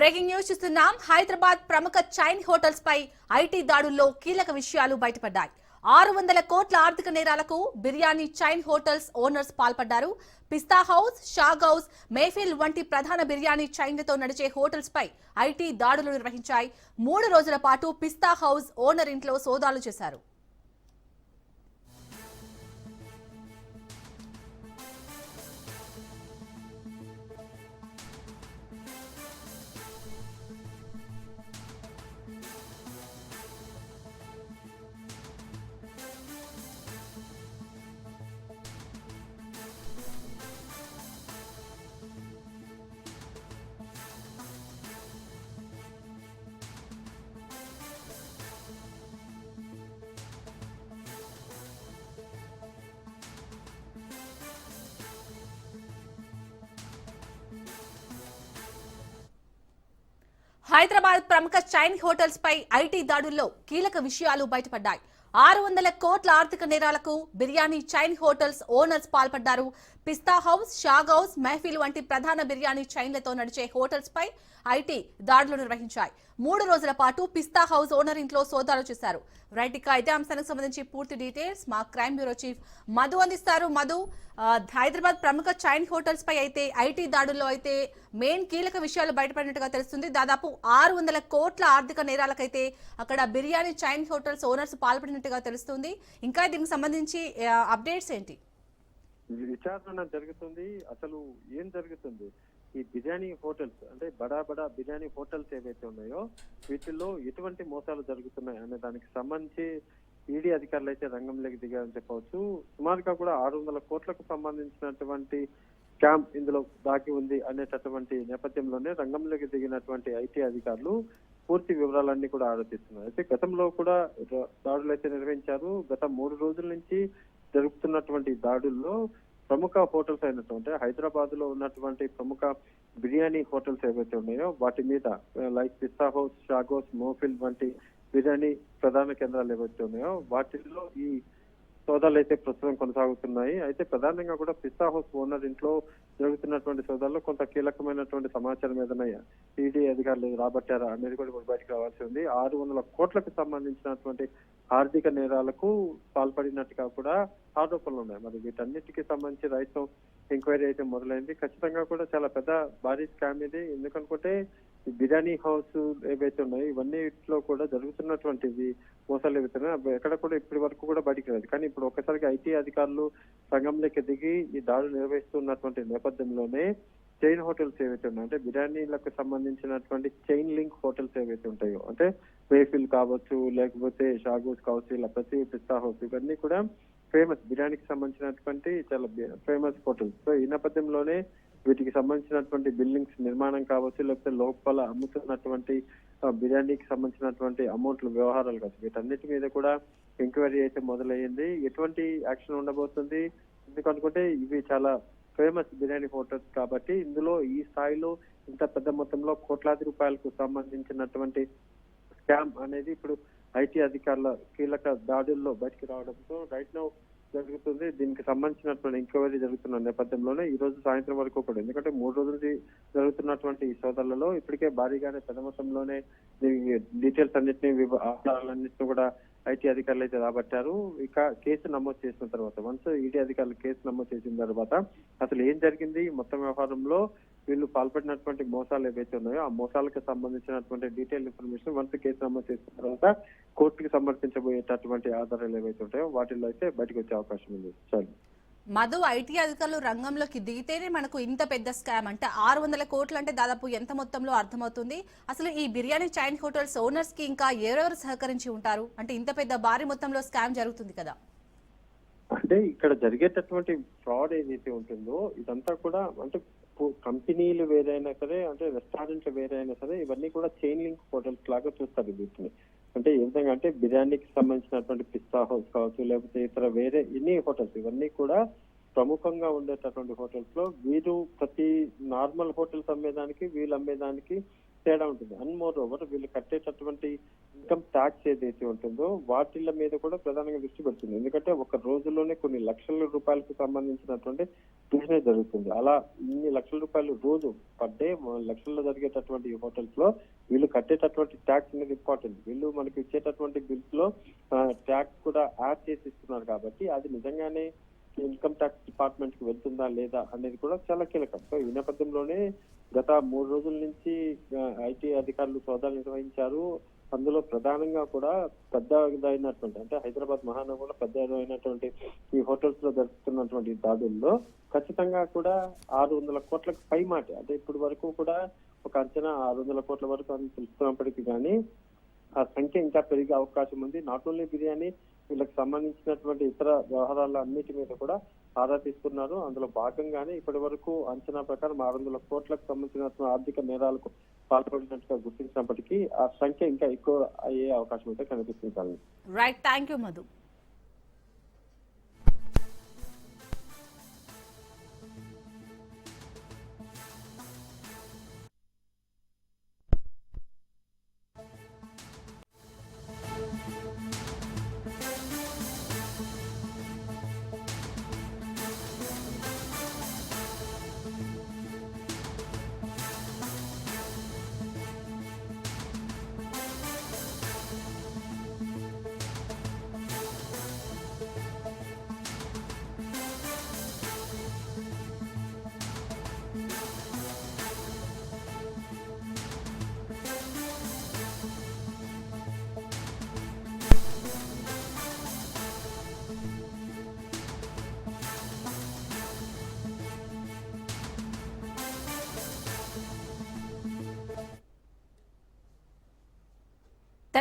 Breaking news చూస్తున్నాం. హైదరాబాద్ ప్రముఖ chain hotels pi IT దాడుల్లో కీలక విషయాలు బయటపడ్డాయి. ఆరు వందల కోట్ల ఆర్థిక నేరాలకు బిర్యానీ చైన్ హోటల్స్ ఓనర్స్ పాల్పడ్డారు. పిస్తా హౌస్ షాగ్ హౌస్ మేఫిల్ వంటి ప్రధాన బిర్యానీ చైన్లతో నడిచే హోటల్స్ పై ఐటీ దాడులు నిర్వహించాయి. మూడు రోజుల పాటు పిస్తా హౌస్ ఓనర్ ఇంట్లో సోదాలు చేశారు. హైదరాబాద్ ప్రముఖ చైన్ హోటల్స్ పై ఐటీ దాడుల్లో కీలక విషయాలు బయటపడ్డాయి. ఆరు వందల కోట్ల ఆర్థిక నేరాలకు బిర్యానీ చైన్ హోటల్స్ ఓనర్స్ పాల్పడ్డారు. పిస్తా హౌస్ షాగ్ హౌస్ మెహఫిల్ వంటి ప్రధాన బిర్యానీ చైన్లతో నడిచే హోటల్స్ పై ఐటీ దాడులు నిర్వహించాయి. మూడు రోజుల పాటు పిస్తా హౌస్ ఓనర్ ఇంట్లో సోదాలు చేశారు. రైట్గా ఇదే అంశానికి సంబంధించి పూర్తి డీటెయిల్స్ మా క్రైమ్ బ్యూరో చీఫ్ మధు అందిస్తారు. మధు హైదరాబాద్ ప్రముఖ చైన్ హోటల్స్ పై అయితే ఐటీ దాడుల్లో అయితే మెయిన్ కీలక విషయాలు బయటపడినట్టుగా తెలుస్తుంది. దాదాపు ఆరు వందల కోట్ల ఆర్థిక నేరాలకైతే అక్కడ బిర్యానీ చైన్ హోటల్స్ ఓనర్స్ పాల్పడిన పాల్పడినట్టుగా తెలుస్తుంది. ఇంకా దీనికి సంబంధించి అప్డేట్స్ ఏంటి? విచారణ జరుగుతుంది. అసలు ఏం జరుగుతుంది? ఈ బిర్యానీ హోటల్స్ అంటే బడా బడా బిర్యానీ హోటల్స్ ఏవైతే ఉన్నాయో వీటిల్లో ఎటువంటి మోసాలు జరుగుతున్నాయి అనే దానికి సంబంధించి ఈడీ అధికారులు అయితే రంగంలోకి దిగారని చెప్పవచ్చు. సుమారుగా కూడా ఆరు వందల కోట్లకు సంబంధించినటువంటి స్కామ్ ఇందులో దాగి ఉంది అనేటటువంటి నేపథ్యంలోనే రంగంలోకి దిగినటువంటి ఐటీ అధికారులు పూర్తి వివరాలన్నీ కూడా ఆలోచిస్తున్నారు. అయితే గతంలో కూడా దాడులు అయితే నిర్వహించారు. గత మూడు రోజుల నుంచి జరుగుతున్నటువంటి దాడుల్లో ప్రముఖ హోటల్స్ అయినటువంటి హైదరాబాద్లో ఉన్నటువంటి ప్రముఖ బిర్యానీ హోటల్స్ ఏవైతే ఉన్నాయో వాటి మీద లైక్ పిస్తా హౌస్ షాగోస్ మోఫిల్ వంటి బిర్యానీ ప్రధాన కేంద్రాలు ఏవైతే ఉన్నాయో వాటిల్లో ఈ సోదాలు అయితే ప్రస్తుతం కొనసాగుతున్నాయి. అయితే ప్రధానంగా కూడా పిస్తా హౌస్ ఓనర్ ఇంట్లో జరుగుతున్నటువంటి సోదాల్లో కొంత కీలకమైనటువంటి సమాచారం ఏదైనా ఈడీ అధికారులు రాబట్టారా అనేది కూడా బయటకు రావాల్సి ఉంది. ఆరు వందల కోట్లకు సంబంధించినటువంటి ఆర్థిక నేరాలకు పాల్పడినట్టుగా కూడా ఆరోపణలు ఉన్నాయి. మరి వీటన్నిటికీ సంబంధించి రైతు ఎంక్వైరీ అయితే మొదలైంది. ఖచ్చితంగా కూడా చాలా పెద్ద భారీ స్కామ్ ఇది. ఎందుకనుకుంటే బిర్యానీ హౌస్ ఏవైతే ఉన్నాయో ఇవన్నిట్లో కూడా జరుగుతున్నటువంటివి మోసాలు ఏవైతే ఎక్కడ కూడా ఇప్పటి వరకు కూడా బయటికి రాదు కానీ ఇప్పుడు ఒక్కసారిగా ఐటీ అధికారులు రంగంలోకి దిగి ఈ దాడులు నిర్వహిస్తున్నటువంటి నేపథ్యంలోనే చైన్ హోటల్స్ ఏవైతే ఉన్నాయో అంటే బిర్యానీలకు సంబంధించినటువంటి చైన్ లింక్ హోటల్స్ ఏవైతే ఉంటాయో అంటే వేఫిల్ కావచ్చు లేకపోతే షాగూస్ కావచ్చు ఇలా ప్రతి పిస్తా హౌస్ ఇవన్నీ కూడా ఫేమస్ బిర్యానీకి సంబంధించినటువంటి చాలా ఫేమస్ హోటల్స్ సో ఈ నేపథ్యంలోనే వీటికి సంబంధించినటువంటి బిల్డింగ్స్ నిర్మాణం కావచ్చు లేకపోతే లోపల అమ్ముతున్నటువంటి బిర్యానీకి సంబంధించినటువంటి అమౌంట్ల వ్యవహారాలు కావచ్చు వీటన్నిటి మీద కూడా ఎంక్వైరీ అయితే మొదలయ్యింది. ఎటువంటి యాక్షన్ ఉండబోతుంది? ఎందుకనుకుంటే ఇవి చాలా ఫేమస్ బిర్యానీ హోటల్స్ కాబట్టి ఇందులో ఈ స్థాయిలో ఇంత పెద్ద మొత్తంలో కోట్లాది రూపాయలకు సంబంధించినటువంటి స్కామ్ అనేది ఇప్పుడు ఐటీ అధికారుల కీలక దాడుల్లో బయటికి రావడంతో రైట్ నౌ జరుగుతుంది. దీనికి సంబంధించినటువంటి ఎంక్వైరీ జరుగుతున్న నేపథ్యంలోనే ఈ రోజు సాయంత్రం వరకు కూడా ఎందుకంటే మూడు రోజుల నుంచి జరుగుతున్నటువంటి ఈ సోదరులలో ఇప్పటికే భారీగానే పెద్ద మొత్తంలోనే డీటెయిల్స్ అన్నింటినీ వివ- ఆధారాలన్నింటినీ కూడా ఐటీ అధికారులు అయితే రాబట్టారు. ఇక కేసు నమోదు చేసిన తర్వాత వన్స్ ఈడీ అధికారులు కేసు నమోదు చేసిన తర్వాత అసలు ఏం జరిగింది? ఈ మొత్తం వ్యవహారంలో వీళ్ళు పాల్పడినటువంటి మోసాలు ఏవైతే ఉన్నాయో ఆ మోసాలకు సంబంధించినటువంటి డీటెయిల్ ఇన్ఫర్మేషన్ వన్స్ కేసు నమోదు చేసిన తర్వాత కోర్టుకి సమర్పించబోయేటటువంటి ఆధారాలు ఏవైతే ఉంటాయో వాటిల్లో అయితే బయటకు వచ్చే అవకాశం ఉంది. చాలు మధు ఐటీ అధికారులు రంగంలోకి దిగితేనే మనకు ఇంత పెద్ద స్కామ్. అంటే ఆరు వందల కోట్లు అంటే దాదాపు ఎంత మొత్తంలో అర్థమవుతుంది? అసలు ఈ బిర్యానీ చైన్ హోటల్స్ ఓనర్స్కి ఇంకా ఎవరెవరు సహకరించి ఉంటారు? అంటే ఇంత పెద్ద భారీ మొత్తంలో స్కామ్ జరుగుతుంది కదా. అంటే ఇక్కడ జరిగేటటువంటి ఫ్రాడ్ ఏదైతే ఉంటుందో ఇదంతా కూడా అంటే కంపెనీలు వేరైనా సరే అంటే రెస్టారెంట్లు వేరైనా సరే ఇవన్నీ కూడా చైన్ లింక్ హోటల్స్ లాగా చూస్తారు వీటిని. అంటే ఏ విధంగా అంటే బిర్యానీకి సంబంధించినటువంటి పిస్తా హౌస్ కావచ్చు లేకపోతే ఇతర వేరే ఎన్ని హోటల్స్ ఇవన్నీ కూడా ప్రముఖంగా ఉండేటటువంటి హోటల్స్లో వీరు ప్రతి నార్మల్ హోటల్స్ అమ్మేదానికి వీళ్ళు అమ్మేదానికి తేడా ఉంటుంది. అండ్ మోర్ ఓవర్ వీళ్ళు కట్టేటటువంటి ఇన్కమ్ ట్యాక్స్ ఏదైతే ఉంటుందో వాటిల మీద కూడా ప్రధానంగా దృష్టి పెడుతుంది. ఎందుకంటే ఒక రోజులోనే కొన్ని లక్షల రూపాయలకు సంబంధించినటువంటి బిజినెస్ జరుగుతుంది. అలా ఇన్ని లక్షల రూపాయలు రోజు పర్ డే లక్షల్లో జరిగేటటువంటి హోటల్స్లో వీళ్ళు కట్టేటటువంటి ట్యాక్స్ అనేది ఇంపార్టెంట్ వీళ్ళు మనకి ఇచ్చేటటువంటి బిల్స్లో ట్యాక్స్ కూడా యాడ్ చేసి ఇస్తున్నారు కాబట్టి అది నిజంగానే ఇన్కమ్ ట్యాక్స్ డిపార్ట్మెంట్కి వెళ్తుందా లేదా అనేది కూడా చాలా కీలకం. సో ఈ నేపథ్యంలోనే గత మూడు రోజుల నుంచి ఐటీ అధికారులు సోదాలు నిర్వహించారు. అందులో ప్రధానంగా కూడా పెద్దదైనటువంటి అంటే హైదరాబాద్ మహానగరంలో పెద్దదైనటువంటి ఈ హోటల్స్లో జరుగుతున్నటువంటి దాడుల్లో ఖచ్చితంగా కూడా ఆరు వందల కోట్లకు పై మాట అంటే ఇప్పటి వరకు కూడా ఒక అంచనా ఆరు వందల కోట్ల వరకు అని తెలుస్తున్నప్పటికీ కానీ ఆ సంఖ్య ఇంకా పెరిగే అవకాశం ఉంది. నాట్ ఓన్లీ బిర్యానీ వీళ్ళకి సంబంధించినటువంటి ఇతర వ్యవహారాల అన్నిటి మీద కూడా ఆరా తీస్తున్నారు అందులో భాగంగానే ఇప్పటి వరకు అంచనా ప్రకారం ఆరు వందల కోట్లకు సంబంధించిన ఆర్థిక నేరాలకు పాల్పడినట్టుగా గుర్తించినప్పటికీ ఆ సంఖ్య ఇంకా ఎక్కువ అయ్యే అవకాశం అయితే కనిపిస్తుంది. Right thank you Madhu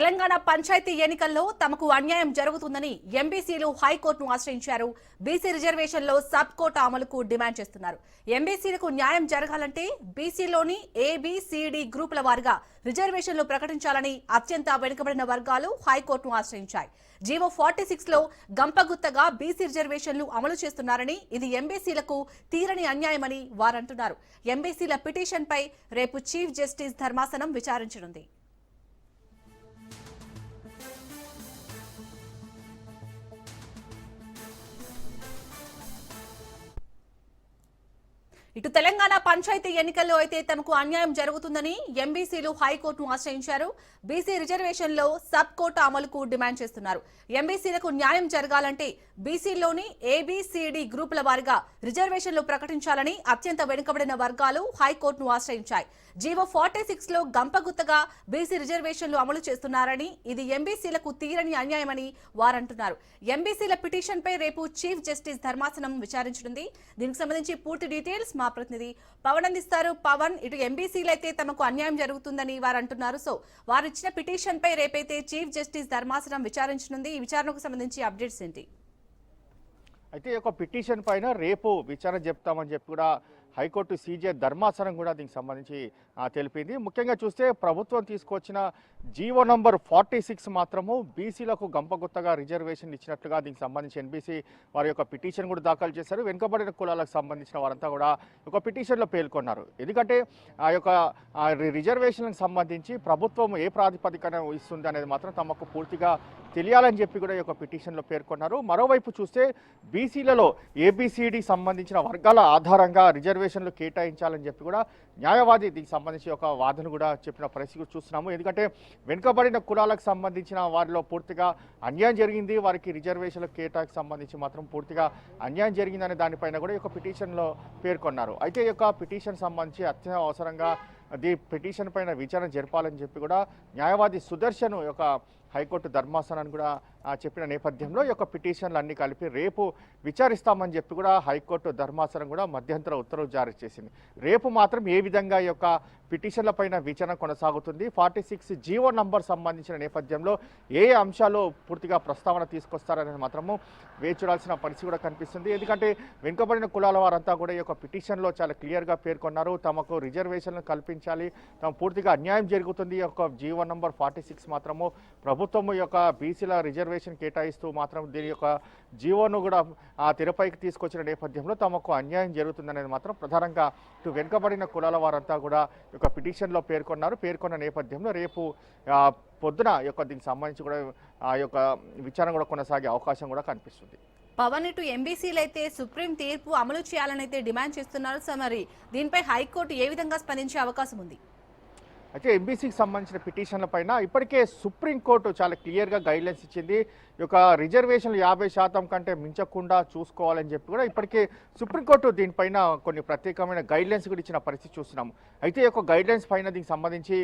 Telangana panchayat ఎన్నికల్లో తమకు అన్యాయం జరుగుతుందని ఎంబీసీలు హైకోర్టును ఆశ్రయించారు. బీసీ రిజర్వేషన్లో సబ్ కోటా అమలుకు డిమాండ్ చేస్తున్నారు. ఎంబీసీలకు న్యాయం జరగాలంటే బీసీలోని ఏబిసిడి గ్రూపుల వారిగా రిజర్వేషన్లు ప్రకటించాలని అత్యంత వెనుకబడిన వర్గాలు హైకోర్టును ఆశ్రయించాయి. జీవో ఫార్టీ సిక్స్లో గంపగుత్తగా బీసీ రిజర్వేషన్లు అమలు చేస్తున్నారని ఇది ఎంబీసీలకు తీరని అన్యాయమని వారంటున్నారు. ఎంబీసీల పిటిషన్పై రేపు చీఫ్ జస్టిస్ ధర్మాసనం విచారించనుంది. ఇటు తెలంగాణ పంచాయతీ ఎన్నికల్లో అయితే తమకు అన్యాయం జరుగుతుందని ఎంబీసీలు హైకోర్టును ఆశ్రయించారు. బీసీ రిజర్వేషన్లో సబ్ కోటా అమలుకు డిమాండ్ చేస్తున్నారు. ఎంబీసీలకు న్యాయం జరగాలంటే బీసీలోని ఏబీసీడీ గ్రూపుల వారిగా రిజర్వేషన్లు ప్రకటించాలని అత్యంత వెనుకబడిన వర్గాలు హైకోర్టును ఆశ్రయించాయి. జీవో ఫార్టీ సిక్స్లో గంపగుత్తగా బీసీ రిజర్వేషన్లు అమలు చేస్తున్నారని ఇది ఎంబీసీలకు తీరని అన్యాయమని వారంటున్నారు. ఎంబీసీల పిటిషన్పై రేపు చీఫ్ జస్టిస్ ధర్మాసనం విచారించనుంది. దీనికి సంబంధించి పూర్తి డీటెయిల్స్ మా ప్రతినిధి పవన్ అందిస్తారు. పవన్ ఇటు ఎంబీసీలు అయితే తమకు అన్యాయం జరుగుతుందని వారు అంటున్నారు సో వారు ఇచ్చిన పిటిషన్ పై రేపైతే చీఫ్ జస్టిస్ ధర్మాసనం విచారించనుంది. ఈ విచారణకు సంబంధించి అప్డేట్స్ ఏంటి? అయితే ఈ యొక్క పిటిషన్ పైన రేపు విచారణ చెప్తామని చెప్పి కూడా హైకోర్టు సీజే ధర్మాసనం కూడా దీనికి సంబంధించి తెలిపింది. ముఖ్యంగా చూస్తే ప్రభుత్వం తీసుకొచ్చిన జీవో నంబర్ ఫార్టీ సిక్స్ మాత్రము బీసీలకు గంపగుత్తగా రిజర్వేషన్ ఇచ్చినట్లుగా దీనికి సంబంధించి ఎన్బీసీ వారి యొక్క పిటిషన్ కూడా దాఖలు చేశారు. వెనుకబడిన కులాలకు సంబంధించిన వారంతా కూడా ఒక పిటిషన్లో పేర్కొన్నారు. ఎందుకంటే ఆ యొక్క రిజర్వేషన్లకు సంబంధించి ప్రభుత్వం ఏ ప్రాతిపదికన ఇస్తుంది అనేది మాత్రం తమకు పూర్తిగా తెలియాలని చెప్పి కూడా ఈ యొక్క పిటిషన్లో పేర్కొన్నారు. మరోవైపు చూస్తే బీసీలలో ఏబిసిడి సంబంధించిన వర్గాల ఆధారంగా రిజర్వేషన్లు కేటాయించాలని చెప్పి కూడా న్యాయవాది దీనికి సంబంధించి ఒక వాదన కూడా చెప్పిన పరిస్థితి చూస్తున్నాము. ఎందుకంటే వెనుకబడిన కులాలకు సంబంధించిన వారిలో పూర్తిగా అన్యాయం జరిగింది. వారికి రిజర్వేషన్ల కేటాకి సంబంధించి మాత్రం పూర్తిగా అన్యాయం జరిగిందనే దానిపైన కూడా ఈ యొక్క పిటిషన్లో పేర్కొన్నారు. అయితే ఈ యొక్క పిటిషన్ సంబంధించి అత్యంత అవసరంగా ది పిటిషన్ పైన విచారణ జరపాలని చెప్పి కూడా న్యాయవాది సుదర్శన్ యొక్క హైకోర్టు ధర్మాసనాన్ని కూడా చెప్పిన నేపథ్యంలో ఈ యొక్క పిటిషన్లు అన్ని కలిపి రేపు విచారిస్తామని చెప్పి కూడా హైకోర్టు ధర్మాసనం కూడా మధ్యంతర ఉత్తర్వులు జారీ చేసింది. రేపు మాత్రం ఏ విధంగా ఈ యొక్క పిటిషన్ల పైన విచారణ కొనసాగుతుంది? ఫార్టీ సిక్స్ జీవో నంబర్ సంబంధించిన నేపథ్యంలో ఏ అంశాలు పూర్తిగా ప్రస్తావన తీసుకొస్తారనేది మాత్రము వేచి చూడాల్సిన పరిస్థితి కూడా కనిపిస్తుంది. ఎందుకంటే వెనుకబడిన కులాల వారంతా కూడా ఈ యొక్క పిటిషన్లో చాలా క్లియర్గా పేర్కొన్నారు. తమకు రిజర్వేషన్లు కల్పించాలి. తమ పూర్తిగా అన్యాయం జరుగుతుంది. ఈ యొక్క జీవో నంబర్ ఫార్టీ సిక్స్ మాత్రము ప్రభుత్వం యొక్క బీసీల రిజర్వ్ రిజర్వేషన్ కేటాయిస్తూ మాత్రం దీని యొక్క జీవోను కూడా ఆ తెరపైకి తీసుకొచ్చిన నేపథ్యంలో తమకు అన్యాయం జరుగుతుందనేది మాత్రం ప్రధానంగా ఇటు వెనుకబడిన కులాల వారంతా కూడా యొక్క పిటిషన్లో పేర్కొన్నారు. పేర్కొన్న నేపథ్యంలో రేపు పొద్దున యొక్క దీనికి సంబంధించి కూడా ఆ యొక్క విచారణ కూడా కొనసాగే అవకాశం కూడా కనిపిస్తుంది. పవన్ ఇటు ఎంబీసీలు అయితే సుప్రీం తీర్పు అమలు చేయాలని అయితే డిమాండ్ చేస్తున్నారు. సో మరి దీనిపై హైకోర్టు ఏ విధంగా స్పందించే అవకాశం ఉంది? అయితే ఎంబీసీకి సంబంధించిన పిటిషన్ల పైన ఇప్పటికే సుప్రీంకోర్టు చాలా క్లియర్గా గైడ్లైన్స్ ఇచ్చింది. ఈ యొక్క రిజర్వేషన్లు యాభై శాతం కంటే మించకుండా చూసుకోవాలని చెప్పి కూడా ఇప్పటికే సుప్రీంకోర్టు దీనిపైన కొన్ని ప్రత్యేకమైన గైడ్లైన్స్ కూడా ఇచ్చిన పరిస్థితి చూస్తున్నాము. అయితే ఈ యొక్క గైడ్లైన్స్ పైన దీనికి సంబంధించి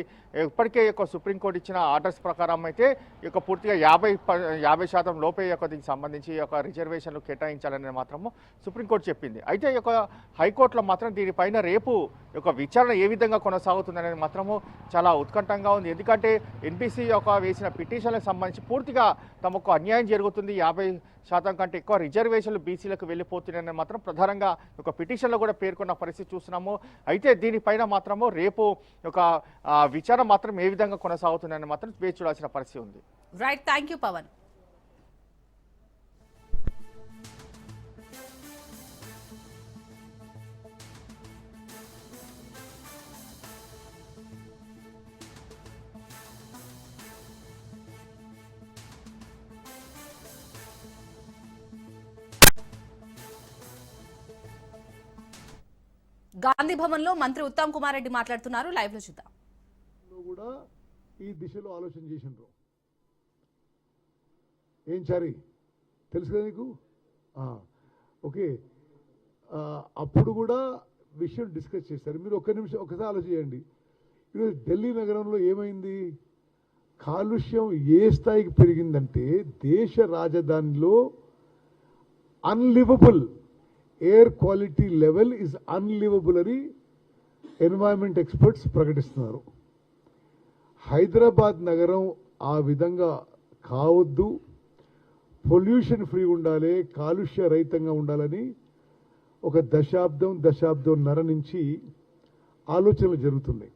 ఇప్పటికే యొక్క సుప్రీంకోర్టు ఇచ్చిన ఆర్డర్స్ ప్రకారం అయితే ఈ యొక్క పూర్తిగా యాభై ప- యాభై శాతం లోపే యొక్క దీనికి సంబంధించి ఈ యొక్క రిజర్వేషన్లు కేటాయించాలని మాత్రము సుప్రీంకోర్టు చెప్పింది. అయితే ఈ యొక్క హైకోర్టులో మాత్రం దీనిపైన రేపు యొక్క విచారణ ఏ విధంగా కొనసాగుతుందనేది మాత్రము చాలా ఉత్కంఠంగా ఉంది. ఎందుకంటే ఎన్బీసీ యొక్క వేసిన పిటిషన్లకు సంబంధించి పూర్తిగా తమకు అన్యాయం జరుగుతుంది. యాభై శాతం కంటే ఎక్కువ రిజర్వేషన్లు బీసీలకు వెళ్ళిపోతున్నాయని మాత్రం ప్రధానంగా ఒక పిటిషన్లో కూడా పేర్కొన్న పరిస్థితి చూస్తున్నాము. అయితే దీనిపైన మాత్రము రేపు ఒక విచారం విచారణ మాత్రం ఏ విధంగా కొనసాగుతుందని మాత్రం వేచి చూడాల్సిన పరిస్థితి ఉంది. Right thank you Pavan Gandhi భవన్లో మంత్రి ఉత్తమ్ కుమార్ రెడ్డి మాట్లాడుతున్నారు. లైవ్లో చూద్దాం. కూడా ఈ దిశలో ఆలోచన చేసిండ్రు. ఏం చారి? తెలుసు కదా నీకు? ఓకే. అప్పుడు కూడా విషయం డిస్కస్ చేశారు. మీరు ఒక్క నిమిషం ఒకసారి ఆలోచన చేయండి ఈరోజు ఢిల్లీ నగరంలో ఏమైంది? కాలుష్యం ఏ స్థాయికి పెరిగిందంటే దేశ రాజధానిలో unlivable air quality level is unlivable అని ఎన్వైరన్మెంట్ ఎక్స్పర్ట్స్ ప్రకటిస్తున్నారు. హైదరాబాద్ నగరం ఆ విధంగా కావద్దు. పొల్యూషన్ ఫ్రీ ఉండాలి కాలుష్య రహితంగా ఉండాలని ఒక దశాబ్దం దశాబ్దం నర నుంచి ఆలోచనలు జరుగుతున్నాయి.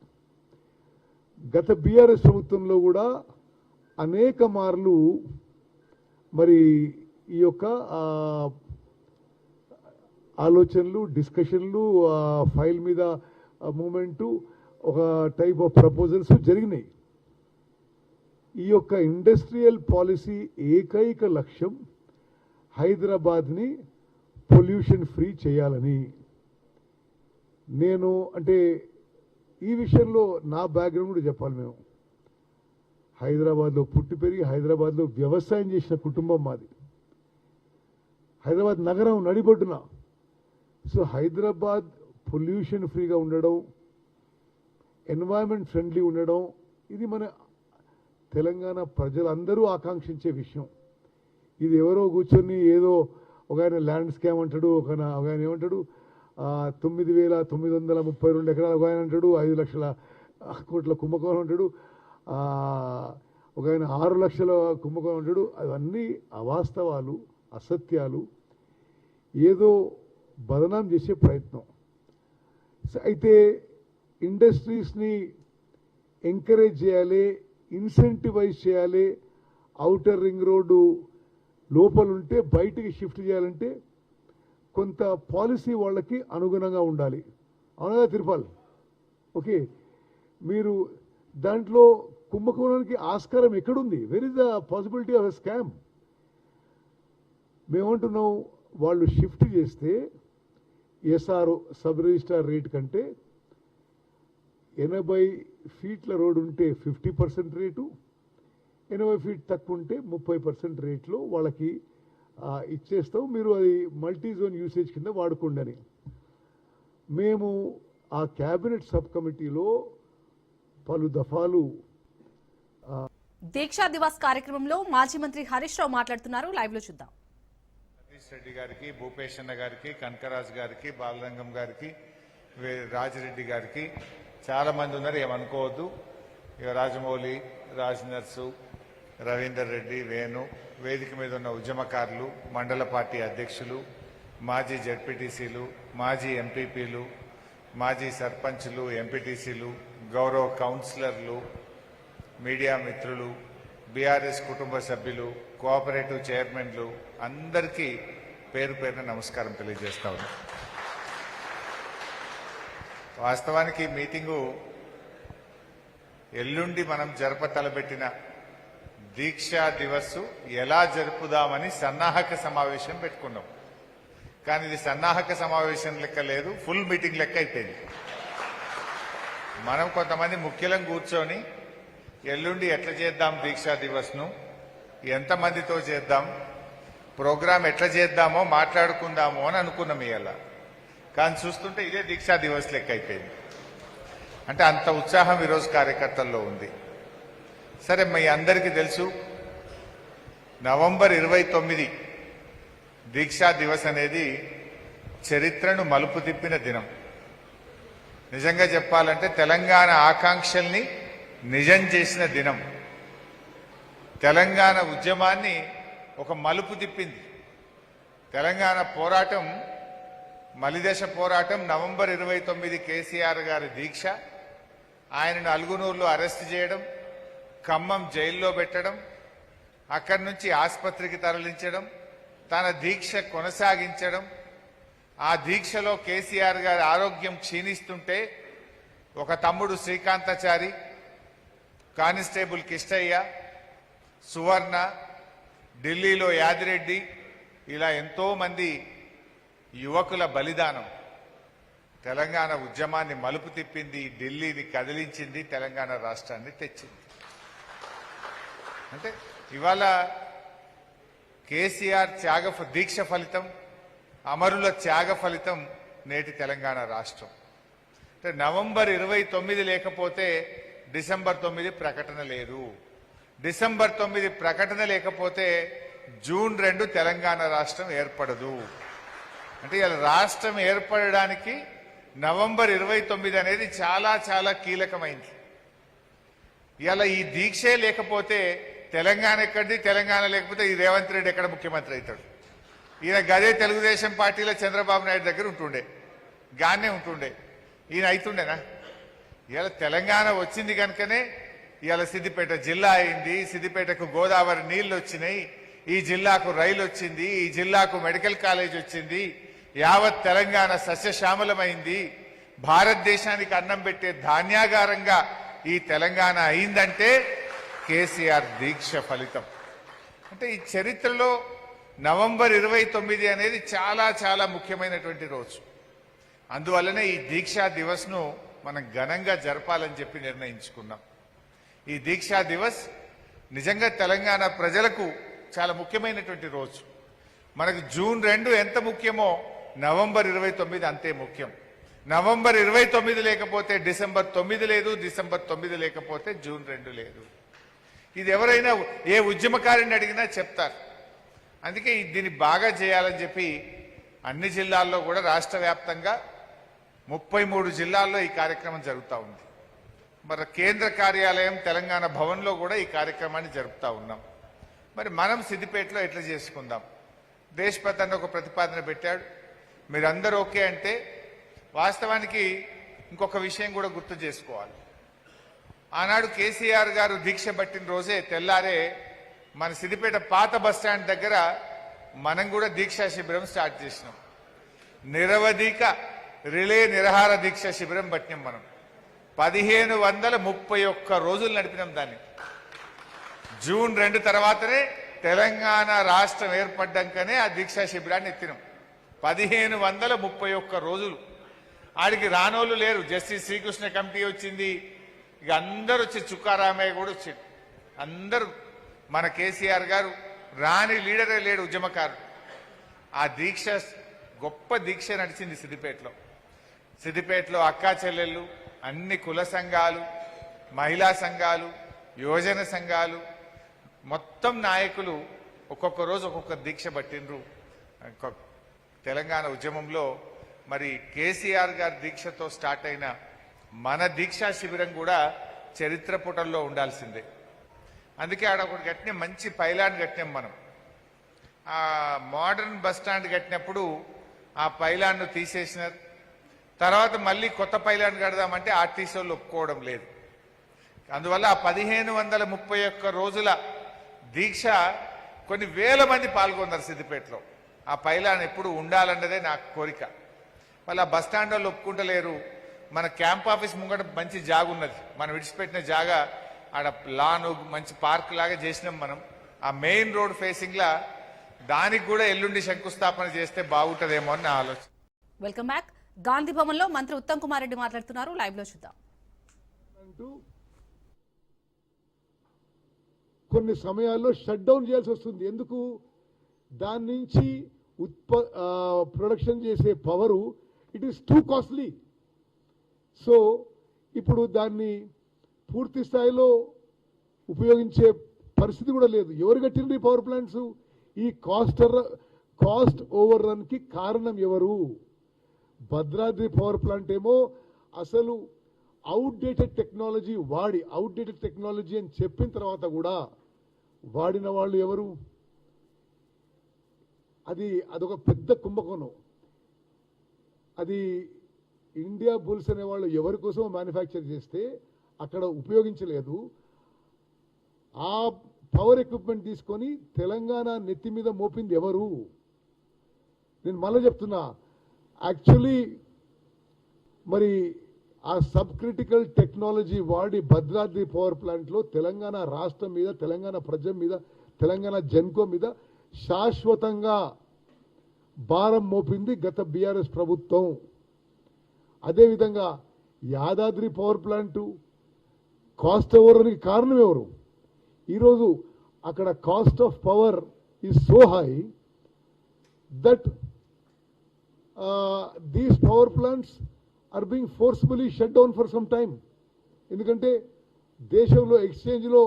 గత బీఆర్ఎస్ ప్రభుత్వంలో కూడా అనేక మార్లు మరి ఈ యొక్క ఆలోచనలు డిస్కషన్లు ఫైల్ మీద మూమెంటు ఒక టైప్ ఆఫ్ ప్రపోజల్స్ జరిగినాయి. ఈ యొక్క ఇండస్ట్రియల్ పాలసీ ఏకైక లక్ష్యం హైదరాబాద్ని పొల్యూషన్ ఫ్రీ చేయాలని. నేను అంటే ఈ విషయంలో నా బ్యాక్గ్రౌండ్ కూడా చెప్పాలి మేము. హైదరాబాద్లో పుట్టి పెరిగి హైదరాబాద్లో వ్యవసాయం చేసిన కుటుంబం మాది. హైదరాబాద్ నగరం నడిబొడ్డున సో హైదరాబాద్ పొల్యూషన్ ఫ్రీగా ఉండడం ఎన్వైరన్మెంట్ ఫ్రెండ్లీ ఉండడం ఇది మన తెలంగాణ ప్రజలందరూ ఆకాంక్షించే విషయం. ఇది ఎవరో కూర్చొని ఏదో ఒక ఆయన ల్యాండ్ స్కామ్ అంటాడు ఒక ఆయన- ఒక ఆయన ఏమంటాడు తొమ్మిది వేల తొమ్మిది వందల ముప్పై రెండు ఎకరాలు ఒక ఆయన అంటాడు ఐదు లక్షల కోట్ల కుంభకోణం అంటాడు ఒక ఆయన ఆరు లక్షల కుంభకోణం అంటాడు. అవన్నీ అవాస్తవాలు అసత్యాలు. ఏదో బదనాం చేసే ప్రయత్నం. అయితే ఇండస్ట్రీస్ని ఎంకరేజ్ చేయాలి ఇన్సెంటివైజ్ చేయాలి అవుటర్ రింగ్ రోడ్డు లోపలుంటే బయటికి షిఫ్ట్ చేయాలంటే కొంత పాలసీ వాళ్ళకి అనుగుణంగా ఉండాలి. అవునా తిరుపాల్? ఓకే. మీరు దాంట్లో కుంభకోణానికి ఆస్కారం ఎక్కడుంది? Where is the possibility of a scam మేమంటున్నాం వాళ్ళు షిఫ్ట్ చేస్తే ఎస్ఆర్ సబ్ రిజిస్టార్ రేట్ కంటే ఎనభై ఫీట్ల రోడ్ ఉంటే ఫిఫ్టీ పర్సెంట్ రేటు ఎనభై ఫీట్ తక్కువ ఉంటే ముప్పై పర్సెంట్ రేట్లో వాళ్ళకి ఇచ్చేస్తాం. మీరు అది మల్టీ జోన్ యూసేజ్ కింద వాడుకోండి అని. మేము ఆ క్యాబినెట్ సబ్ కమిటీలో పలు దఫాలు దీక్షా దివాస్ కార్యక్రమంలో మాజీ మంత్రి హరీష్ రావు మాట్లాడుతున్నారు. లైవ్లో చూద్దాం. జగదీష్ రెడ్డి గారికి భూపేష్ అన్న గారికి కనకరాజు గారికి బాలరంగం గారికి రాజిరెడ్డి గారికి చాలా మంది ఉన్నారు. ఏమనుకోవద్దు. ఇక రాజమౌళి రాజ్ నర్సు రవీందర్ రెడ్డి వేణు వేదిక మీద ఉన్న ఉద్యమకారులు మండల పార్టీ అధ్యక్షులు మాజీ జడ్పీటీసీలు మాజీ ఎంపీపీలు మాజీ సర్పంచ్లు ఎంపీటీసీలు గౌరవ కౌన్సిలర్లు మీడియా మిత్రులు బీఆర్ఎస్ కుటుంబ సభ్యులు కోఆపరేటివ్ చైర్మన్లు అందరికీ పేరు పేరున నమస్కారం తెలియజేస్తా వాస్తవానికి మీటింగు ఎల్లుండి మనం జరప తలబెట్టిన దీక్షా దివస్సు ఎలా జరుపుదామని సన్నాహక సమావేశం పెట్టుకున్నాం. కానీ ఇది సన్నాహక సమావేశం లెక్క లేదు ఫుల్ మీటింగ్ లెక్క అయిపోయింది. మనం కొంతమంది ముఖ్యులం కూర్చొని ఎల్లుండి ఎట్లా చేద్దాం దీక్షా దివస్ను ఎంతమందితో చేద్దాం? ప్రోగ్రాం ఎట్లా చేద్దామో మాట్లాడుకుందామో అని అనుకున్నాం ఇవాళ. కానీ చూస్తుంటే ఇదే దీక్షా దివస్ లెక్క అయిపోయింది అంటే అంత ఉత్సాహం ఈరోజు కార్యకర్తల్లో ఉంది. సరే మీ అందరికీ తెలుసు నవంబర్ ఇరవై తొమ్మిది దీక్షా దివస్ అనేది చరిత్రను మలుపు తిప్పిన దినం. నిజంగా చెప్పాలంటే తెలంగాణ ఆకాంక్షల్ని నిజం చేసిన దినం. తెలంగాణ ఉద్యమాన్ని ఒక మలుపు తిప్పింది. తెలంగాణ పోరాటం మలిదశ పోరాటం నవంబర్ ఇరవై తొమ్మిది కేసీఆర్ గారి దీక్ష ఆయనను అలుగునూరులో అరెస్ట్ చేయడం ఖమ్మం జైల్లో పెట్టడం అక్కడి నుంచి ఆసుపత్రికి తరలించడం తన దీక్ష కొనసాగించడం ఆ దీక్షలో కేసీఆర్ గారి ఆరోగ్యం క్షీణిస్తుంటే ఒక తమ్ముడు శ్రీకాంతాచారి కానిస్టేబుల్ కిష్టయ్య సువర్ణ ఢిల్లీలో యాదిరెడ్డి ఇలా ఎంతోమంది యువకుల బలిదానం. తెలంగాణ ఉద్యమాన్ని మలుపు తిప్పింది ఢిల్లీని కదిలించింది తెలంగాణ రాష్ట్రాన్ని తెచ్చింది. అంటే ఇవాళ కేసీఆర్ త్యాగ దీక్ష ఫలితం అమరుల త్యాగ ఫలితం నేటి తెలంగాణ రాష్ట్రం. అంటే నవంబర్ ఇరవై తొమ్మిది లేకపోతే డిసెంబర్ తొమ్మిది ప్రకటన లేదు. డిసెంబర్ తొమ్మిది ప్రకటన లేకపోతే జూన్ రెండు తెలంగాణ రాష్ట్రం ఏర్పడదు. అంటే ఇలా రాష్ట్రం ఏర్పడడానికి నవంబర్ ఇరవై తొమ్మిది అనేది చాలా చాలా కీలకమైంది. ఇలా ఈ దీక్షే లేకపోతే తెలంగాణ ఎక్కడిది? తెలంగాణ లేకపోతే ఈ రేవంత్ రెడ్డి ఎక్కడ ముఖ్యమంత్రి అవుతాడు? ఈయన గదే తెలుగుదేశం పార్టీలో చంద్రబాబు నాయుడు దగ్గర ఉంటుండే. గానే ఉంటుండే. ఈయన అవుతుండేనా ఇలా తెలంగాణ వచ్చింది కనుకనే ఇవాళ సిద్దిపేట జిల్లా అయింది. సిద్దిపేటకు గోదావరి నీళ్ళు వచ్చినాయి. ఈ జిల్లాకు రైలు వచ్చింది. ఈ జిల్లాకు మెడికల్ కాలేజ్ వచ్చింది. యావత్ తెలంగాణ సస్యశ్యామలమైంది. భారతదేశానికి అన్నం పెట్టే ధాన్యాగారంగా ఈ తెలంగాణ అయిందంటే కేసీఆర్ దీక్ష ఫలితం. అంటే ఈ చరిత్రలో నవంబర్ ఇరవై తొమ్మిది అనేది చాలా చాలా ముఖ్యమైనటువంటి రోజు. అందువల్లనే ఈ దీక్షా దివస్ను మనం ఘనంగా జరపాలని చెప్పి నిర్ణయించుకున్నాం. ఈ దీక్షా దివస్ నిజంగా తెలంగాణ ప్రజలకు చాలా ముఖ్యమైనటువంటి రోజు. మనకు జూన్ రెండు ఎంత ముఖ్యమో నవంబర్ ఇరవై తొమ్మిది అంతే ముఖ్యం. నవంబర్ ఇరవై తొమ్మిది లేకపోతే డిసెంబర్ తొమ్మిది లేదు డిసెంబర్ తొమ్మిది లేకపోతే జూన్ రెండు లేదు. ఇది ఎవరైనా ఏ ఉద్యమకారిని అడిగినా చెప్తారు. అందుకే దీన్ని బాగా చేయాలని చెప్పి అన్ని జిల్లాల్లో కూడా రాష్ట్ర వ్యాప్తంగా ముప్పై మూడు జిల్లాల్లో ఈ కార్యక్రమం జరుగుతూ ఉంది. మరి కేంద్ర కార్యాలయం తెలంగాణ భవన్లో కూడా ఈ కార్యక్రమాన్ని జరుపుతా ఉన్నాం. మరి మనం సిద్దిపేటలో ఎట్లా చేసుకుందాం? దేశపత్ అన్న ఒక ప్రతిపాదన పెట్టాడు. మీరందరూ ఓకే అంటే వాస్తవానికి ఇంకొక విషయం కూడా గుర్తు చేసుకోవాలి. ఆనాడు కేసీఆర్ గారు దీక్ష పట్టిన రోజే తెల్లారే మన సిద్దిపేట పాత బస్ స్టాండ్ దగ్గర మనం కూడా దీక్షా శిబిరం స్టార్ట్ చేసినాం. నిరవధిక రిలే నిరహార దీక్ష శిబిరం పట్టినాం మనం. పదిహేను వందల ముప్పై ఒక్క రోజులు నడిపినాం దాన్ని. జూన్ రెండు తర్వాతనే తెలంగాణ రాష్ట్రం ఏర్పడ్డాకనే ఆ దీక్షా శిబిరాన్ని ఎత్తినాం. పదిహేను వందల ముప్పై ఒక్క రోజులు. ఆడికి రానోళ్ళు లేరు. జస్టిస్ శ్రీకృష్ణ కమిటీ వచ్చింది. ఇక అందరు వచ్చి చుక్కారామయ్య కూడా వచ్చాడు. అందరూ. మన కేసీఆర్ గారు రాని లీడరే లేడు ఉద్యమకారుడు. ఆ దీక్ష గొప్ప దీక్ష నడిచింది సిద్దిపేటలో. సిద్దిపేటలో అక్కా చెల్లెళ్ళు అన్ని కుల సంఘాలు మహిళా సంఘాలు యువజన సంఘాలు మొత్తం నాయకులు ఒక్కొక్క రోజు ఒక్కొక్క దీక్ష పట్టినరు తెలంగాణ ఉద్యమంలో మరి కేసీఆర్ గారి దీక్షతో స్టార్ట్ అయిన మన దీక్షా శిబిరం కూడా చరిత్ర పుటల్లో ఉండాల్సిందే. అందుకే ఆడ ఒకటి కట్టిన మంచి పైలాన్ కట్టినాం మనం. ఆ మోడర్న్ బస్ స్టాండ్ కట్టినప్పుడు ఆ పైలాన్ను తీసేసినారు. తర్వాత మళ్ళీ కొత్త పైలాన్ కడదామంటే ఆర్టీసీ వాళ్ళు ఒప్పుకోవడం లేదు. అందువల్ల ఆ పదిహేను వందల ముప్పై ఒక్క రోజుల దీక్ష కొన్ని వేల మంది పాల్గొన్నారు సిద్దిపేటలో. ఆ పైలాన్ ఎప్పుడు ఉండాలన్నదే నా కోరిక. మళ్ళీ ఆ బస్ స్టాండ్ వాళ్ళు ఒప్పుకుంటలేరు. మన క్యాంప్ ఆఫీస్ ముంగట మంచి జాగ ఉన్నది మనం విడిచిపెట్టిన జాగా ఆడ లాన్ మంచి పార్క్ లాగా చేసినాం మనం. ఆ మెయిన్ రోడ్ ఫేసింగ్లా దానికి కూడా ఎల్లుండి శంకుస్థాపన చేస్తే బాగుంటుందేమో అని నా ఆలోచన. వెల్కమ్ బ్యాక్ గాంధీ భవన్లో మంత్రి ఉత్తమ్ కుమార్ రెడ్డి మాట్లాడుతున్నారు. లైవ్లో చూద్దాం. అంటూ కొన్ని సమయాల్లో షట్ డౌన్ చేయాల్సి వస్తుంది. ఎందుకు? దాని నుంచి ఉత్ప ప్రొడక్షన్ చేసే power it is too costly so ఇప్పుడు దాన్ని పూర్తి స్థాయిలో ఉపయోగించే పరిస్థితి కూడా లేదు. ఎవరు కట్టిండ్రు ఈ పవర్ ప్లాంట్స్ ఈ కాస్ట్ కాస్ట్ ఓవర్ రన్కి కారణం ఎవరు? భద్రాద్రి పవర్ ప్లాంట్ ఏమో అసలు అవుట్డేటెడ్ టెక్నాలజీ వాడి అవుట్డేటెడ్ టెక్నాలజీ అని చెప్పిన తర్వాత కూడా వాడిన వాళ్ళు ఎవరు? అది అదొక పెద్ద కుంభకోణం. అది ఇండియా బుల్స్ అనే వాళ్ళు ఎవరి కోసం మ్యానుఫ్యాక్చర్ చేస్తే అక్కడ ఉపయోగించలేదు. ఆ పవర్ ఎక్విప్మెంట్ తీసుకొని తెలంగాణ నెత్తి మీద మోపింది ఎవరు? నేను మళ్ళీ చెప్తున్నా యాక్చువల్లీ మరి ఆ సబ్ క్రిటికల్ టెక్నాలజీ వాడి భద్రాద్రి పవర్ ప్లాంట్లో తెలంగాణ రాష్ట్రం మీద తెలంగాణ ప్రజల మీద తెలంగాణ జన్కో మీద శాశ్వతంగా భారం మోపింది గత బీఆర్ఎస్ ప్రభుత్వం. అదేవిధంగా యాదాద్రి పవర్ ప్లాంటు కాస్ట్ ఓవర్కి కారణం ఎవరు? ఈరోజు అక్కడ cost of power is so high that these power plants are being forcefully shut down for some time ఎందుకంటే దేశంలో ఎక్స్చేంజ్లో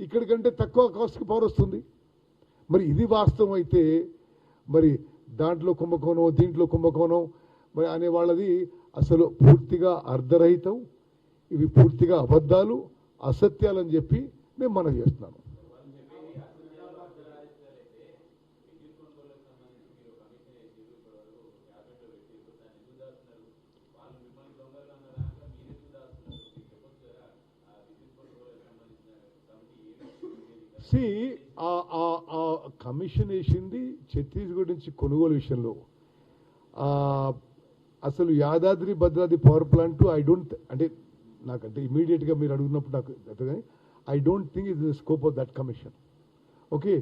ఇక్కడికంటే తక్కువ కాస్ట్కి పవర్ వస్తుంది. మరి ఇది వాస్తవం అయితే మరి దాంట్లో కుంభకోణం దీంట్లో కుంభకోణం మరి అనే వాళ్ళది అసలు పూర్తిగా అర్ధరహితం ఇవి పూర్తిగా అబద్ధాలు అసత్యాలని చెప్పి నేను మనం చేస్తున్నాను సి ఆ కమిషన్ వేసింది ఛత్తీస్గఢ్ నుంచి కొనుగోలు విషయంలో. అసలు Yadadri Bhadradri power plant I don't అంటే నాకంటే ఇమీడియట్గా మీరు అడుగున్నప్పుడు నాకు కానీ I don't think is the scope of that commission okay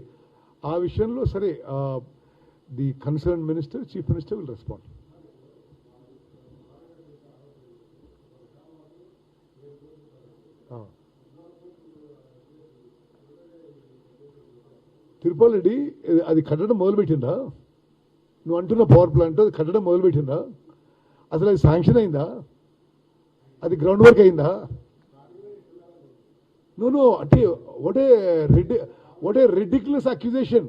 ఆ విషయంలో సరే the concern minister chief minister will respond Tirupati Reddy అది కట్టడం మొదలుపెట్టిందా నువ్వు అంటున్న పవర్ ప్లాంట్ అది కట్టడం మొదలుపెట్టిందా అసలు అది శాంక్షన్ అయిందా? అది గ్రౌండ్ వర్క్ అయిందా? నువ్వు అంటే ఒకటే రెడ్డి ఒకటే రెడ్డిక్యులస్ అక్యుజేషన్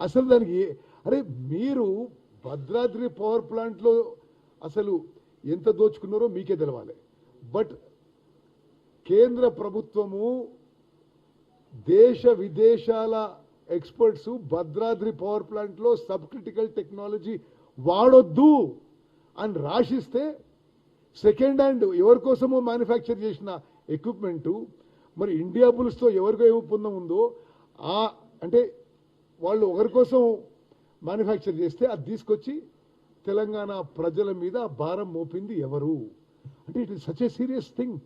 అసలు దానికి అరే మీరు భద్రాద్రి పవర్ ప్లాంట్లో అసలు ఎంత దోచుకున్నారో మీకే తెలవాలి. బట్ కేంద్ర ప్రభుత్వము దేశ విదేశాల ఎక్స్పర్ట్స్ భద్రాద్రి పవర్ ప్లాంట్లో సబ్ క్రిటికల్ టెక్నాలజీ వాడొద్దు అని రాసిస్తే సెకండ్ హ్యాండ్ ఎవరి కోసమో మ్యానుఫ్యాక్చర్ చేసిన ఎక్విప్మెంటు మరి ఇండియా బుల్స్తో ఎవరికో ఏ ఒప్పందం ఉందో ఆ అంటే వాళ్ళు ఒకరి కోసం మ్యానుఫ్యాక్చర్ చేస్తే అది తీసుకొచ్చి తెలంగాణ ప్రజల మీద భారం మోపింది ఎవరు? అంటే it is such a serious thing.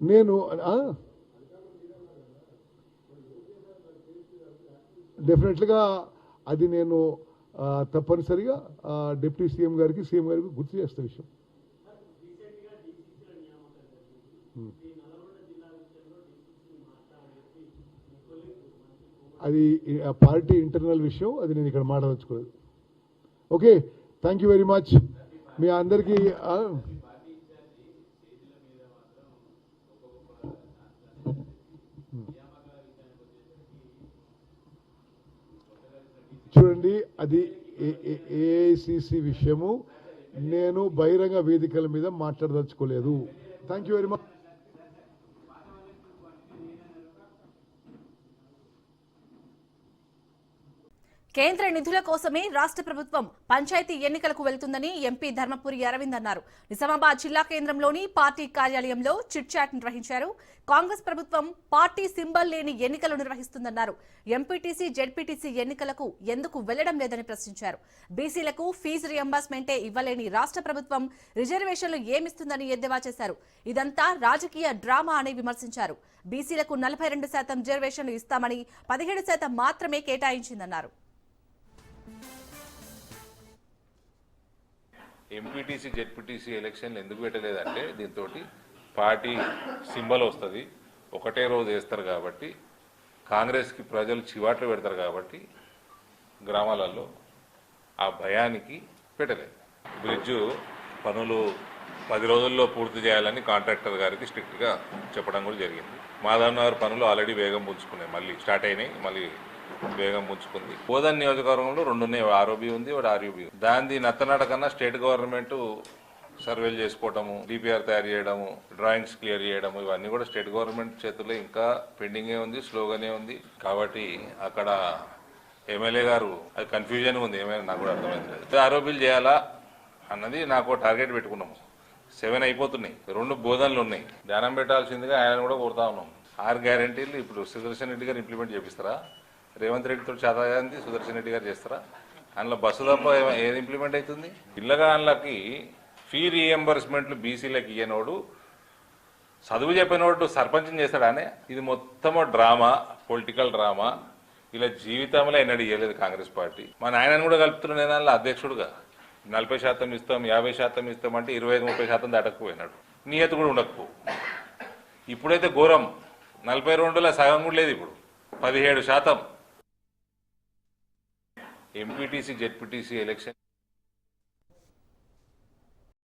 నేను ఆ? డెఫినెట్గా అది నేను తప్పనిసరిగా డిప్యూటీ సీఎం గారికి సీఎం గారికి గుర్తు చేస్తా విషయం. అది పార్టీ ఇంటర్నల్ విషయం అది నేను ఇక్కడ మాట్లాడదలుచుకోలేదు okay thank you very much మీ అందరికీ చూడండి అది ఏఐసిసి విషయము. నేను బహిరంగ వేదికల మీద మాట్లాడదలుచుకోలేదు. థ్యాంక్ యూ వెరీ మచ్ కేంద్ర నిధుల కోసమే రాష్ట్ర ప్రభుత్వం పంచాయతీ ఎన్నికలకు వెళ్తుందని ఎంపీ ధర్మపురి అరవింద్ అన్నారు. నిజామాబాద్ జిల్లా కేంద్రంలోని పార్టీ కార్యాలయంలో చిట్ చాట్ నిర్వహించారు. కాంగ్రెస్ ప్రభుత్వం పార్టీ సింబల్ లేని ఎన్నికలు నిర్వహిస్తుందన్నారు. ఎంపీటీసీ జెడ్పీటీసీ ఎన్నికలకు ఎందుకు వెళ్ళడం లేదని ప్రశ్నించారు. బీసీలకు ఫీజు రియంబర్స్మెంటే ఇవ్వలేని రాష్ట్ర ప్రభుత్వం రిజర్వేషన్లు ఏమిస్తుందని ఎద్దేవా చేశారు. ఇదంతా రాజకీయ డ్రామా అని విమర్శించారు. బీసీలకు నలభై రెండు శాతం రిజర్వేషన్లు ఇస్తామని పదిహేడు శాతం మాత్రమే కేటాయించిందన్నారు. ఎంపీటీసీ జెడ్పీటీసీ ఎలక్షన్లు ఎందుకు పెట్టలేదంటే దీంతో పార్టీ సింబల్ వస్తుంది. ఒకటే రోజు వేస్తారు కాబట్టి కాంగ్రెస్కి ప్రజలు చివాట్లు పెడతారు కాబట్టి గ్రామాలలో ఆ భయానికి పెట్టలేదు. బ్రిడ్జు పనులు పది రోజుల్లో పూర్తి చేయాలని కాంట్రాక్టర్ గారికి స్ట్రిక్ట్గా చెప్పడం కూడా జరిగింది. మాధవ్ నగర్ పనులు ఆల్రెడీ వేగం పుంజుకున్నాయి. మళ్ళీ స్టార్ట్ అయినాయి. మళ్ళీ వేగం పుంజుకుంది బోధన్ నియోజకవర్గంలో రెండు ఉన్నాయి ఆర్ఓబి ఉంది ఒకటి ఆర్యూబి దాన్ని దాని నత్తనాట కన్నా స్టేట్ గవర్నమెంట్ సర్వేలు చేసుకోవటము డిపిఆర్ తయారు చేయడము డ్రాయింగ్స్ క్లియర్ చేయడము ఇవన్నీ కూడా స్టేట్ గవర్నమెంట్ చేతుల్లో ఇంకా పెండింగే ఉంది స్లోగానే ఉంది. కాబట్టి అక్కడ ఎమ్మెల్యే గారు అది కన్ఫ్యూజన్ ఉంది. ఏమైనా నాకు కూడా అర్థమైంది ఆరోపీలు చేయాలా అన్నది నాకు టార్గెట్ పెట్టుకున్నాము. సెవెన్ అయిపోతున్నాయి. రెండు బోధనలు ఉన్నాయి. ధ్యానం పెట్టాల్సిందిగా ఆయన కూడా కోరుతా ఉన్నాం. ఆరు గ్యారంటీలు ఇప్పుడు సుదర్శన్ రెడ్డి గారు ఇంప్లిమెంట్ చేపిస్తారా? రేవంత్ రెడ్డితో చేతగాంది సుదర్శన్ రెడ్డి గారు చేస్తారా? అందులో బస్సు తప్ప ఏది ఇంప్లిమెంట్ అవుతుంది? పిల్లగాళ్ళకి ఫీ రీఎంబర్స్మెంట్లు బీసీలకు ఇయ్యనోడు చదువు చెప్పినోడు సర్పంచం చేస్తాడానే ఇది మొత్తము డ్రామా పొలిటికల్ డ్రామా. ఇలా జీవితంలో ఎన్నడూ ఇవ్వలేదు కాంగ్రెస్ పార్టీ. మా నాయనని కూడా కలుపుతున్న నేను అధ్యక్షుడుగా. నలభై శాతం ఇస్తాం యాభై శాతం ఇస్తాం అంటే ఇరవై ఐదు ముప్పై శాతం దాటకపోయినాడు. నియత కూడా ఉండకపో. ఇప్పుడైతే ఘోరం. నలభై రెండులో సగం కూడా లేదు ఇప్పుడు. పదిహేడు శాతం. MPTC ZPTC election